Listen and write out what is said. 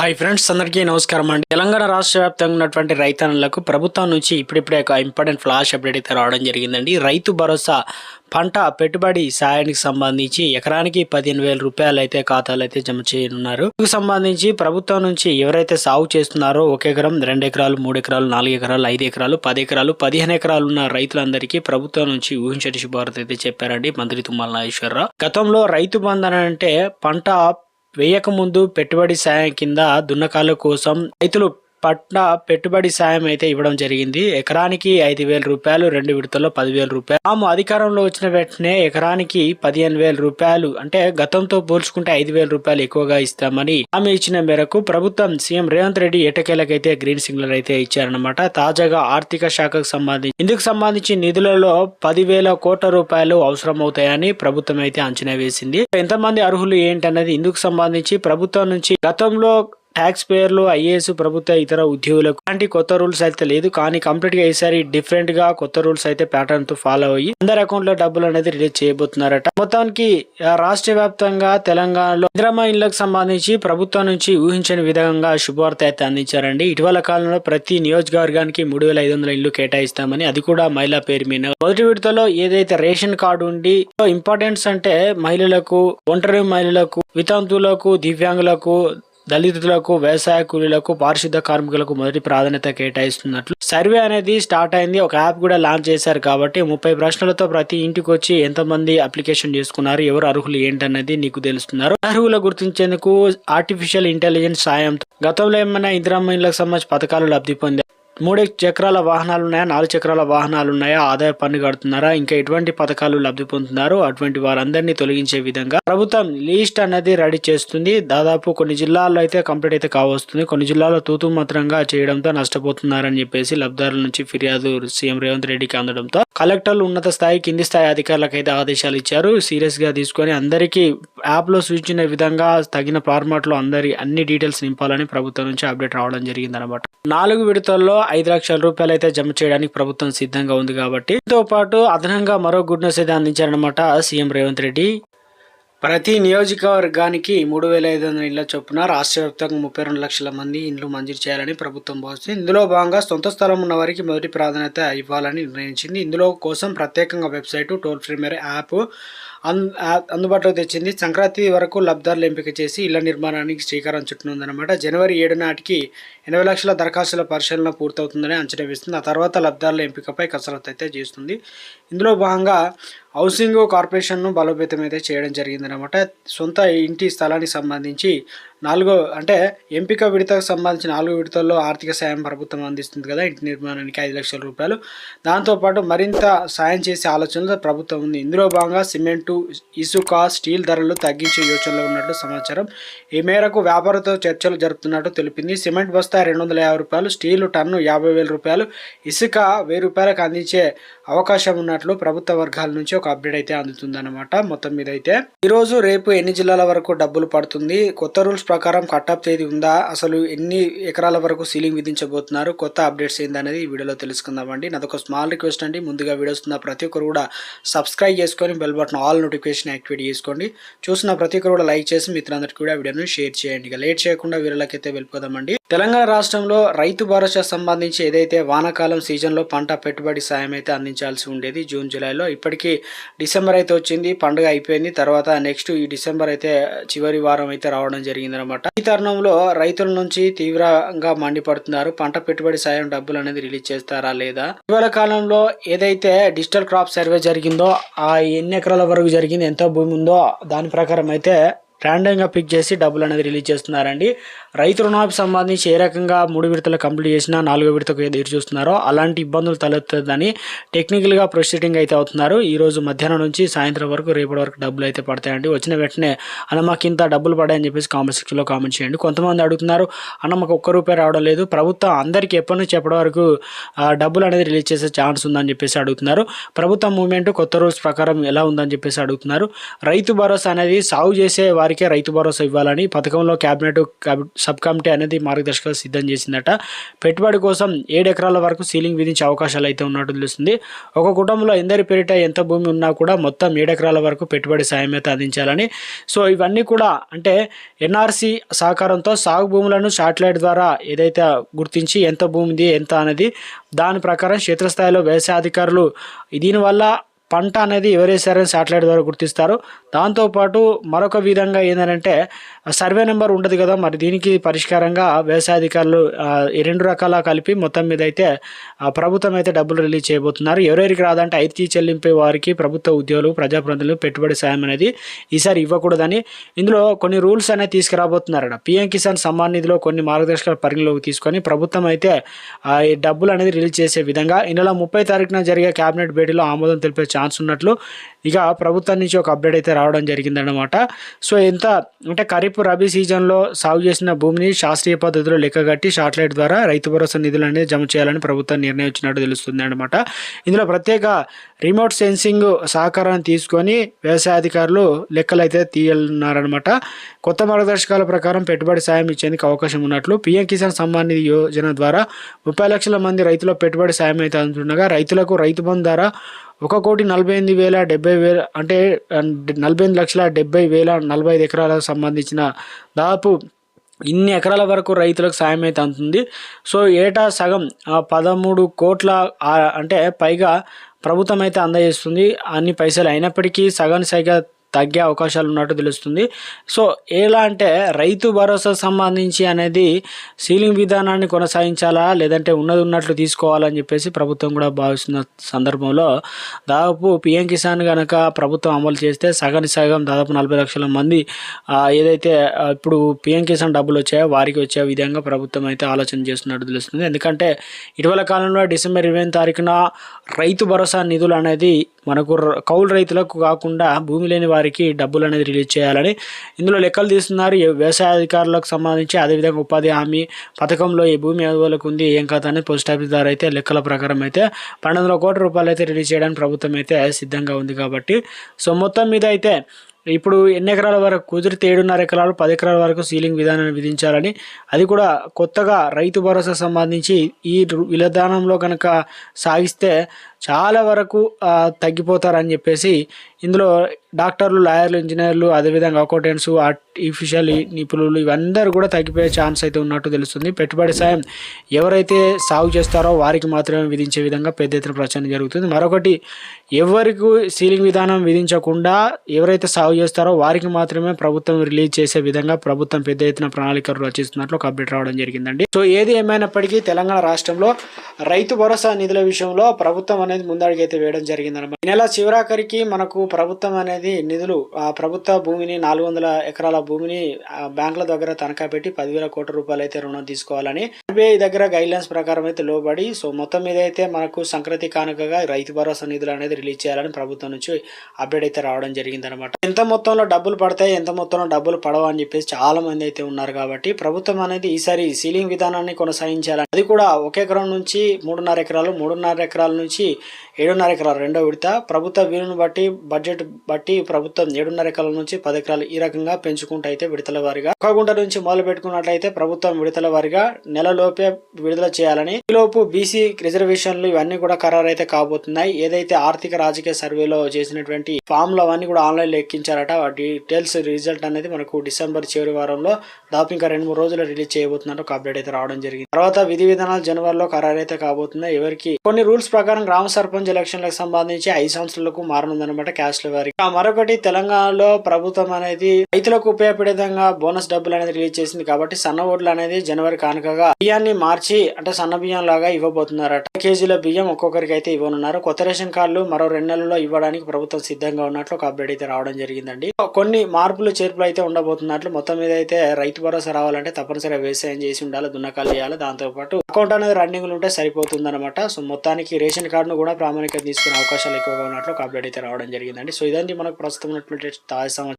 Hi friends అందరికీ నమస్కారం అండి. తెలంగాణ రాష్ట్ర వ్యాప్తంగా ఉన్నటువంటి రైతన్నులకు ప్రభుత్వం నుంచి ఇప్పుడిప్పుడే ఒక ఇంపార్టెంట్ ఫ్లాష్ అప్డేట్ అయితే రావడం జరిగిందండి. రైతు భరోసా పంట పెట్టుబడి సాయానికి సంబంధించి ఎకరానికి పదిహేను వేల రూపాయలు అయితే ఖాతాలు అయితే జమ చేయనున్నారు. ఇందుకు సంబంధించి ప్రభుత్వం నుంచి ఎవరైతే సాగు చేస్తున్నారో ఒక ఎకరం రెండు ఎకరాలు మూడు ఎకరాలు నాలుగు ఎకరాలు ఐదు ఎకరాలు పది ఎకరాలు పదిహేను ఎకరాలు ఉన్న రైతులందరికీ ప్రభుత్వం నుంచి ఊహించటి శుభార్త అయితే చెప్పారండి మంత్రి తుమ్మల నాగేశ్వరరావు. గతంలో రైతు బంధన అంటే పంట వేయకముందు పెట్టుబడి సాయం కింద దున్నకాల కోసం రైతులు పట్ల పెట్టుబడి సాయం అయితే ఇవ్వడం జరిగింది. ఎకరానికి ఐదు వేల రూపాయలు రెండు విడతల్లో పదివేల రూపాయలు. తాము అధికారంలో వచ్చిన వెంటనే ఎకరానికి పదిహేను వేల రూపాయలు అంటే గతంతో పోల్చుకుంటే ఐదు వేల రూపాయలు ఎక్కువగా ఇస్తామని హామీ ఇచ్చిన మేరకు ప్రభుత్వం సీఎం రేవంత్ రెడ్డి ఎటకేలకైతే గ్రీన్ సిగ్నల్ అయితే ఇచ్చారనమాట తాజాగా ఆర్థిక శాఖకు సంబంధించి ఇందుకు సంబంధించి నిధులలో పదివేల కోట్ల రూపాయలు అవసరం అవుతాయని ప్రభుత్వం అయితే అంచనా వేసింది. ఎంతమంది అర్హులు ఏంటన్నది ఇందుకు సంబంధించి ప్రభుత్వం నుంచి గతంలో ట్యాక్స్ పేయర్లు ఐఏఎస్ ప్రభుత్వ ఇతర ఉద్యోగులకు అలాంటి కొత్త రూల్స్ అయితే లేదు. కానీ కంప్లీట్గా ఈసారి డిఫరెంట్గా కొత్త రూల్స్ అయితే ప్యాటర్న్తో ఫాలో అయ్యి అందరి అకౌంట్లో డబ్బులు అనేది రిలీజ్ చేయబోతున్నారట. మొత్తానికి రాష్ట్ర వ్యాప్తంగా తెలంగాణలో ఇందిరమ్మ ఇళ్ళకు సంబంధించి ప్రభుత్వం నుంచి ఊహించని విధంగా శుభవార్త అయితే అందించారండి. ఇటీవల కాలంలో ప్రతి నియోజకవర్గానికి మూడు వేల ఐదు వందల ఇల్లు కేటాయిస్తామని అది కూడా మహిళా పేరు మీద. మొదటి విడతలో ఏదైతే రేషన్ కార్డు ఉండి ఇంపార్టెన్స్ అంటే మహిళలకు ఒంటరి మహిళలకు వితంతువులకు దివ్యాంగులకు దళితులకు వ్యవసాయ కూలీలకు పారిశుద్ధ కార్మికులకు మొదటి ప్రాధాన్యత కేటాయిస్తున్నట్లు సర్వే అనేది స్టార్ట్ అయింది. ఒక యాప్ కూడా లాంచ్ చేశారు కాబట్టి ముప్పై ప్రశ్నలతో ప్రతి ఇంటికి వచ్చి ఎంతమంది అప్లికేషన్ చేసుకున్నారు ఎవరు అర్హులు ఏంటన్నది నీకు తెలుస్తున్నారు. అర్హులు గుర్తించేందుకు ఆర్టిఫిషియల్ ఇంటెలిజెన్స్ సాయంతో గతంలో ఏమైనా ఇందిరామ్మ ఇళ్ళకు సంబంధించి పథకాలు లబ్ధి పొందారు? మూడు చక్రాల వాహనాలు ఉన్నాయా నాలుగు చక్రాల వాహనాలు ఉన్నాయా ఆదాయ పన్ను కడుతున్నారా? ఇంకా ఎటువంటి పథకాలు లబ్ధి పొందుతున్నారు? అటువంటి వారందరినీ తొలగించే విధంగా ప్రభుత్వం లిస్ట్ అనేది రెడీ చేస్తుంది. దాదాపు కొన్ని జిల్లాల్లో అయితే కంప్లీట్ అయితే కావస్తుంది కొన్ని జిల్లాల్లో తూతు మాత్రంగా చేయడంతో నష్టపోతున్నారని చెప్పేసి లబ్ధిదారుల నుంచి ఫిర్యాదు సీఎం రేవంత్ రెడ్డికి అందడంతో కలెక్టర్లు ఉన్నత స్థాయి కింది స్థాయి అధికారులకు అయితే ఆదేశాలు ఇచ్చారు. సీరియస్గా తీసుకొని అందరికీ యాప్లో సూచించిన విధంగా తగిన ఫార్మాట్లో అందరి అన్ని డీటెయిల్స్ నింపాలని ప్రభుత్వం నుంచి అప్డేట్ రావడం జరిగింది అనమాట నాలుగు విడతల్లో ఐదు లక్షల రూపాయలు అయితే జమ చేయడానికి ప్రభుత్వం సిద్ధంగా ఉంది కాబట్టి దీంతో పాటు అదనంగా మరో గుడ్ న్యూస్ అయితే అందించారనమాట సీఎం రేవంత్ రెడ్డి. ప్రతి నియోజకవర్గానికి మూడు వేల ఐదు వందల ఇళ్ళ చొప్పున రాష్ట్ర వ్యాప్తంగా ముప్పై రెండు లక్షల మంది ఇండ్లు మంజూరు చేయాలని ప్రభుత్వం భావిస్తుంది. ఇందులో భాగంగా సొంత స్థలం ఉన్న వారికి మొదటి ప్రాధాన్యత ఇవ్వాలని నిర్ణయించింది. ఇందులో కోసం ప్రత్యేకంగా వెబ్సైటు టోల్ ఫ్రీ మేర యాప్ అన్ అందుబాటులోకి తెచ్చింది. సంక్రాంతి వరకు లబ్ధారులు ఎంపిక చేసి ఇళ్ళ నిర్మాణానికి శ్రీకారం చుట్టనుందన్నమాట. జనవరి ఏడు నాటికి ఎనభై లక్షల దరఖాస్తుల పరిశీలన పూర్తవుతుందని అంచనా వేస్తుంది. ఆ తర్వాత లబ్ధారుల ఎంపికపై కసరత్తు అయితే చేస్తుంది. ఇందులో భాగంగా హౌసింగ్ కార్పొరేషన్ను బలోపేతం అయితే చేయడం జరిగిందనమాట సొంత ఇంటి స్థలానికి సంబంధించి నాలుగో అంటే ఎంపిక విడతకు సంబంధించి నాలుగు విడతల్లో ఆర్థిక సాయం ప్రభుత్వం అందిస్తుంది కదా ఇంటి నిర్మాణానికి ఐదు లక్షల రూపాయలు. దాంతోపాటు మరింత సాయం చేసే ఆలోచనలో ప్రభుత్వం ఉంది. ఇందులో భాగంగా సిమెంట్ ఇసుక స్టీల్ ధరలు తగ్గించే యోచనలో ఉన్నట్లు సమాచారం. ఈ మేరకు వ్యాపారతో చర్చలు జరుపుతున్నట్టు తెలిపింది. సిమెంట్ బస్తా రెండు వందల యాభై రూపాయలు స్టీలు టన్ను యాభై వేల రూపాయలు ఇసుక వెయ్యి రూపాయలకు అందించే అవకాశం ఉన్నట్లు ప్రభుత్వ వర్గాల నుంచి ఒక అప్డేట్ అయితే అందుతుందన్నమాట. మొత్తం మీద అయితే ఈరోజు రేపు ఎన్ని జిల్లాల వరకు డబ్బులు పడుతుంది? కొత్త రూల్స్ ప్రకారం కట్అప్ తేదీ ఉందా? అసలు ఎన్ని ఎకరాల వరకు సీలింగ్ విధించబోతున్నారు? కొత్త అప్డేట్స్ ఏందనేది ఈ వీడియోలో తెలుసుకుందామండి. నాదొక స్మాల్ రిక్వెస్ట్ అండి. ముందుగా వీడియోస్ ఉన్న ప్రతి ఒక్కరు కూడా సబ్స్క్రైబ్ చేసుకొని bell button all notification activate చేసుకోండి. చూసిన ప్రతి ఒక్కరు కూడా లైక్ చేసి మిత్రులందరికీ కూడా వీడియోను షేర్ చేయండి. ఇక లేట్ చేయకుండా వీరలకైతే వెళ్ళిపోదామండి. తెలంగాణ రాష్ట్రంలో రైతు భరోసా సంబంధించి ఏదైతే వానాకాలం సీజన్లో పంట పెట్టుబడి సాయం అయితే అందించాల్సి ఉండేది జూన్ జూలైలో ఇప్పటికీ డిసెంబర్ అయితే వచ్చింది పండుగ అయిపోయింది తర్వాత నెక్స్ట్ ఈ డిసెంబర్ అయితే చివరి వారం అయితే రావడం జరిగిందనమాట ఈ తరుణంలో రైతుల నుంచి తీవ్రంగా మండిపడుతున్నారు. పంట పెట్టుబడి సాయం డబ్బులు అనేది రిలీజ్ చేస్తారా లేదా? ఇటీవల కాలంలో ఏదైతే డిజిటల్ క్రాప్ సర్వే జరిగిందో ఆ ఎన్ని ఎకరాల వరకు జరిగింది ఎంత భూమి ఉందో దాని ప్రకారం అయితే ర్యాండమ్గా పిక్ చేసి డబ్బులు అనేది రిలీజ్ చేస్తున్నారండి. రైతు రుణాలకు సంబంధించి ఏ రకంగా మూడు విడతలు కంప్లీట్ చేసినా నాలుగో విడతకు ఎదురు చూస్తున్నారో అలాంటి ఇబ్బందులు తలెత్తుందని టెక్నికల్గా ప్రొసీడింగ్ అయితే అవుతున్నారు. ఈరోజు మధ్యాహ్నం నుంచి సాయంత్రం వరకు రేపటి వరకు డబ్బులు అయితే పడతాయండి. వచ్చిన వెంటనే అన్న మాకు ఇంత డబ్బులు పడాయని చెప్పేసి కామెంట్ సెక్షన్లో కామెంట్ చేయండి. కొంతమంది అడుగుతున్నారు అన్న మాకు ఒక్క రూపాయి రావడం లేదు. ప్రభుత్వం అందరికీ ఎప్పటి నుంచి ఎప్పటి వరకు డబ్బులు అనేది రిలీజ్ చేసే ఛాన్స్ ఉందని చెప్పేసి అడుగుతున్నారు. ప్రభుత్వ మూవ్మెంట్ కొత్త రూల్స్ ప్రకారం ఎలా ఉందని చెప్పేసి అడుగుతున్నారు. రైతు భరోసా అనేది సాగు చేసే వారి వారికే రైతు భరోసా ఇవ్వాలని పథకంలో కేబినెట్ సబ్ కమిటీ అనేది మార్గదర్శకాలు సిద్ధం చేసిందట. పెట్టుబడి కోసం ఏడు ఎకరాల వరకు సీలింగ్ విధించే అవకాశాలు అయితే ఉన్నట్టు తెలుస్తుంది. ఒక కుటుంబంలో ఎందరి పేరిట ఎంత భూమి ఉన్నా కూడా మొత్తం ఏడు ఎకరాల వరకు పెట్టుబడి సాయం అయితే అందించాలని. సో ఇవన్నీ కూడా అంటే ఎన్ఆర్సి సహకారంతో సాగు భూములను శాటిలైట్ ద్వారా ఏదైతే గుర్తించి ఎంత భూమిది ఎంత అనేది దాని ప్రకారం క్షేత్రస్థాయిలో వ్యవసాయ అధికారులు దీనివల్ల పంట అనేది ఎవరేసారని శాటిలైట్ ద్వారా గుర్తిస్తారు. దాంతోపాటు మరొక విధంగా ఏంటంటే సర్వే నెంబర్ ఉండదు కదా మరి దీనికి పరిష్కారంగా వ్యవసాయ అధికారులు ఈ రెండు రకాల కలిపి మొత్తం మీద అయితే ప్రభుత్వం అయితే డబ్బులు రిలీజ్ చేయబోతున్నారు. ఎవరెవరికి రాదంటే ఐటీ చెల్లింపే వారికి ప్రభుత్వ ఉద్యోగులు ప్రజాప్రతినిధులు పెట్టుబడి సాయం అనేది ఈసారి ఇవ్వకూడదని ఇందులో కొన్ని రూల్స్ అనేది తీసుకురాబోతున్నారట. పిఎం కిసాన్ సమ్మాన్ నిధిలో కొన్ని మార్గదర్శకాలు పరిగణలోకి తీసుకొని ప్రభుత్వం అయితే ఈ డబ్బులు అనేది రిలీజ్ చేసే విధంగా ఈ నెల ముప్పై తారీఖున జరిగే కేబినెట్ భేటీలో ఆమోదం తెలిపే ఛాన్స్ ఉన్నట్లు ఇక ప్రభుత్వం నుంచి ఒక అప్డేట్ అయితే రావడం జరిగిందనమాట సో ఎంత అంటే ఖరీఫ్ రబీ సీజన్లో సాగు చేసిన భూమిని శాస్త్రీయ పద్ధతిలో లెక్కగట్టి శాటిలైట్ ద్వారా రైతు భరోసా నిధులు అనేది జమ చేయాలని ప్రభుత్వం నిర్ణయించినట్టు తెలుస్తుంది అనమాట ఇందులో ప్రత్యేక రిమోట్ సెన్సింగ్ సహకారాన్ని తీసుకొని వ్యవసాయ అధికారులు లెక్కలు అయితే తీయనున్నారనమాట కొత్త మార్గదర్శకాల ప్రకారం పెట్టుబడి సాయం ఇచ్చేందుకు అవకాశం ఉన్నట్లు పీఎం కిసాన్ సమ్మాన్ నిధి యోజన ద్వారా ముప్పై లక్షల మంది రైతుల పెట్టుబడి సాయం అయితే అందుతుండగా రైతులకు రైతు బంధు ద్వారా ఒక కోటి నలభై ఎనిమిది వేల డెబ్బై వేల అంటే నలభై ఎనిమిది లక్షల డెబ్బై వేల నలభై ఐదు ఎకరాలకు సంబంధించిన దాదాపు ఇన్ని ఎకరాల వరకు రైతులకు సాయం అయితే అందుతుంది. సో ఏటా సగం పదమూడు కోట్ల అంటే పైగా ప్రభుత్వం అయితే అందజేస్తుంది. అన్ని పైసలు అయినప్పటికీ సగం సైగా తగ్గే అవకాశాలు ఉన్నట్టు తెలుస్తుంది. సో ఎలా అంటే రైతు భరోసా సంబంధించి అనేది సీలింగ్ విధానాన్ని కొనసాగించాలా లేదంటే ఉన్నది ఉన్నట్లు తీసుకోవాలని చెప్పేసి ప్రభుత్వం కూడా భావిస్తున్న సందర్భంలో దాదాపు పిఎం కిసాన్ కనుక ప్రభుత్వం అమలు చేస్తే సగానికి సగం దాదాపు నలభై లక్షల మంది ఏదైతే ఇప్పుడు పిఎం కిసాన్ డబ్బులు వచ్చాయో వారికి వచ్చే విధంగా ప్రభుత్వం అయితే ఆలోచన చేస్తున్నట్టు తెలుస్తుంది. ఎందుకంటే ఇటీవల కాలంలో డిసెంబర్ ఇరవై తారీఖున రైతు భరోసా నిధులు అనేది మనకు కౌలు రైతులకు కాకుండా భూమి లేని వారికి డబ్బులు అనేది రిలీజ్ చేయాలని ఇందులో లెక్కలు తీస్తున్నారు. వ్యవసాయ అధికారులకు సంబంధించి అదేవిధంగా ఉపాధి హామీ పథకంలో ఈ భూమి ఎవరికి ఉంది ఏం కథ అనేది పోస్ట్ ఆఫీస్ ద్వారా అయితే లెక్కల ప్రకారం అయితే పన్నెండు వందల కోట్ల రూపాయలు అయితే రిలీజ్ చేయడానికి ప్రభుత్వం అయితే సిద్ధంగా ఉంది కాబట్టి. సో మొత్తం మీద అయితే ఇప్పుడు ఎన్ని ఎకరాల వరకు కుదిరితే ఏడున్నర ఎకరాలు పది ఎకరాల వరకు సీలింగ్ విధానాన్ని విధించాలని అది కూడా కొత్తగా రైతు భరోసా సంబంధించి ఈ విధానంలో కనుక సాగిస్తే చాలా వరకు తగ్గిపోతారని చెప్పేసి ఇందులో డాక్టర్లు లాయర్లు ఇంజనీర్లు అదేవిధంగా అకౌంటెంట్స్ ఆర్టిఫిషియల్ నిపుణులు ఇవందరూ కూడా తగ్గిపోయే ఛాన్స్ అయితే ఉన్నట్టు తెలుస్తుంది. పెట్టుబడి సాయం ఎవరైతే సాగు చేస్తారో వారికి మాత్రమే విధించే విధంగా పెద్ద ఎత్తున ప్రచారం జరుగుతుంది. మరొకటి ఎవరికి సీలింగ్ విధానం విధించకుండా ఎవరైతే సాగు చేస్తారో వారికి మాత్రమే ప్రభుత్వం రిలీజ్ చేసే విధంగా ప్రభుత్వం పెద్ద ఎత్తున ప్రణాళికలు రచిస్తున్నట్లు ఒక అప్డేట్ రావడం జరిగిందండి. సో ఏది ఏమైనప్పటికీ తెలంగాణ రాష్ట్రంలో రైతు భరోసా నిధుల విషయంలో ప్రభుత్వం అనేది ముందడుగు అయితే వేయడం జరిగిందనమాట ఈ నెల చివరాఖరికి మనకు ప్రభుత్వం అనేది నిధులు ఆ ప్రభుత్వ భూమిని నాలుగు వందల ఎకరాల భూమిని బ్యాంకుల దగ్గర తనఖా పెట్టి పదివేల కోట్ల రూపాయలు అయితే రుణం తీసుకోవాలని ఆర్బీఐ దగ్గర గైడ్ లైన్స్ ప్రకారం అయితే లోబడి సో మొత్తం మీద అయితే మనకు సంక్రాంతి కానుకగా రైతు భరోసా నిధులు అనేది రిలీజ్ చేయాలని ప్రభుత్వం నుంచి అప్డేట్ అయితే రావడం జరిగింది అనమాట ఎంత మొత్తంలో డబ్బులు పడతాయి ఎంత మొత్తంలో డబ్బులు పడవు అని చెప్పేసి చాలా మంది అయితే ఉన్నారు కాబట్టి ప్రభుత్వం అనేది ఈసారి సీలింగ్ విధానాన్ని కొనసాగించాలని అది కూడా ఒక ఎకరం నుంచి మూడున్నర ఎకరాలు మూడున్నర ఎకరాల నుంచి ఏడున్నర ఎకరాలు రెండో విడత. ప్రభుత్వ వీలును బట్టి బడ్జెట్ బట్టి ప్రభుత్వం ఏడున్నర ఎకరాల నుంచి పది ఎకరాలు ఈ రకంగా పెంచుకుంటూ అయితే విడతల వారిగా. ఒక్కగుంట నుంచి మొదలు పెట్టుకున్నట్లయితే ప్రభుత్వం విడతల వారిగా నెలలోపే విడుదల చేయాలని. ఈలోపు బీసీ రిజర్వేషన్లు ఇవన్నీ కూడా ఖరారు అయితే కాబోతున్నాయి. ఏదైతే ఆర్థిక రాజకీయ సర్వేలో చేసినటువంటి ఫామ్లు అవన్నీ కూడా ఆన్లైన్లో ఎక్కించారట డీటెయిల్స్ రిజల్ట్ అనేది మనకు డిసెంబర్ చివరి వారంలో దాదాపు ఇంకా రెండు మూడు రోజులు రిలీజ్ చేయబోతున్నట్టు ఒక అప్డేట్ అయితే రావడం జరిగింది. తర్వాత విధి విధానాలు జనవరిలో ఖరారు అయితే కాబోతున్నాయి. ఎవరికి? కొన్ని రూల్స్ ప్రకారం గ్రామ సర్పంచ్ ఎలక్షన్లకు సంబంధించి ఐదు సంవత్సరాలకు మారనుందన్నమాట క్యాస్ట్ల వారికి. మరొకటి తెలంగాణలో ప్రభుత్వం అనేది రైతులకు ఉపయోగపడే విధంగా బోనస్ డబ్బులు అనేది రిలీజ్ చేసింది కాబట్టి సన్న ఓట్లు అనేది జనవరి కానుకగా బియ్యాన్ని మార్చి అంటే సన్న బియ్యం లాగా ఇవ్వబోతున్నారట. కేజీల బియ్యం ఒక్కొక్కరికి అయితే ఇవ్వనున్నారు. కొత్త రేషన్ కార్డులు మరో రెండు నెలల్లో ఇవ్వడానికి ప్రభుత్వం సిద్ధంగా ఉన్నట్లు ఒక అప్డేట్ అయితే రావడం జరిగిందండి. కొన్ని మార్పులు చేర్పులు అయితే ఉండబోతున్నట్లు మొత్తం మీద అయితే రైతు భరోసా రావాలంటే తప్పనిసరిగా వ్యవసాయం చేసి ఉండాలి దున్నకాలు చేయాలి. దాంతో పాటు అకౌంట్ అనేది రన్నింగ్ ఉంటే సరిపోతుంది అనమాట సో మొత్తానికి రేషన్ కార్డును కూడా ప్రామాణికత తీసుకునే అవకాశాలు ఎక్కువగా ఉన్నట్లు ఒక అప్డేట్ అయితే రావడం జరిగిందండి. సో ఇదండి మనకు ప్రస్తుతం ఉన్నటువంటి తాజా సమాచారం.